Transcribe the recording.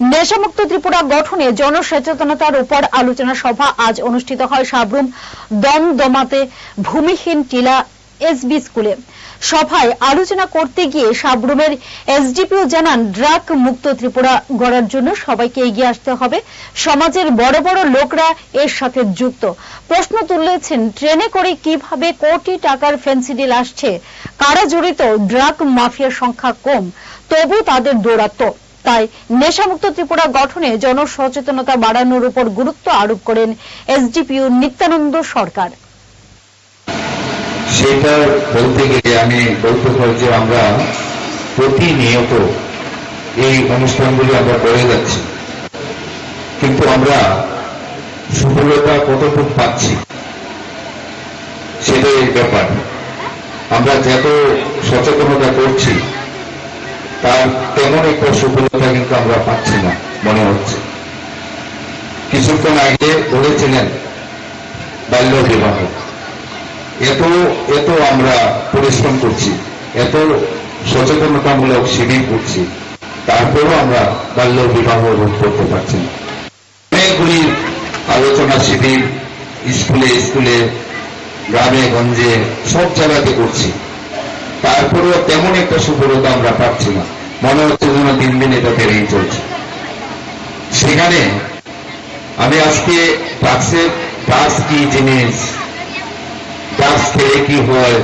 নেশামুক্ত ত্রিপুরা গঠনে জনসচেতনতার উপর আলোচনা সভা আজ অনুষ্ঠিত হয় সাবরুম দমদমাতে ভূমিহীন টিলা এসবি স্কুলে। সভায় আলোচনা করতে গিয়ে সাবরুমের এসডিপিও জানান ড্রাগ মুক্ত ত্রিপুরা গড়ার জন্য সবাইকে এগিয়ে আসতে হবে। সমাজের বড় বড় লোকরা এর সাথে যুক্ত। প্রশ্ন তুলেছেন, ট্রেনে করে কীভাবে কোটি টাকার ফেন্সিডিল আসছে? কারা জড়িত? ড্রাগ মাফিয়ার সংখ্যা কম, তবু তাদের দৌরাত্ম্য। তাই নেশামুক্ত ত্রিপুরা গঠনে জনসচেতনতা বাড়ানোর উপর গুরুত্ব আরোপ করেন এসডিপিও নিত্যানন্দ সরকার। সেটা বলতে গেলে আমি বলতে পারি যে আমরা প্রতিনিয়ত এই অনুষ্ঠানগুলি আমরা করে যাচ্ছি। কিন্তু আমরা সফলতা কতটুকু পাচ্ছি, সেটাই ব্যাপার। আমরা যত সচেতনতা করছি তার তেমন একটা সফলতা কিন্তু আমরা পাচ্ছি না, মনে হচ্ছে। কিছুক্ষণ আগে বলেছিলেন বাল্য বিবাহ। এত এত আমরা পরিশ্রম করছি, এত সচেতনতামূলক শিবির করছি, তারপরেও আমরা বাল্য বিবাহ রোধ করতে পারছি না। অনেকগুলি আলোচনা শিবির, স্কুলে স্কুলে, গ্রামে, গঞ্জে, সব জায়গাতে করছি। তারপরেও তেমন একটা সফলতা আমরা পাচ্ছি না। মনে হচ্ছে যেন দিন দিন এটা বেড়েই চলছে। সেখানে আমি আজকে ট্রাক্সের ট্রাক্স কি জিনিস ট্রাক্স খেলে কি হয়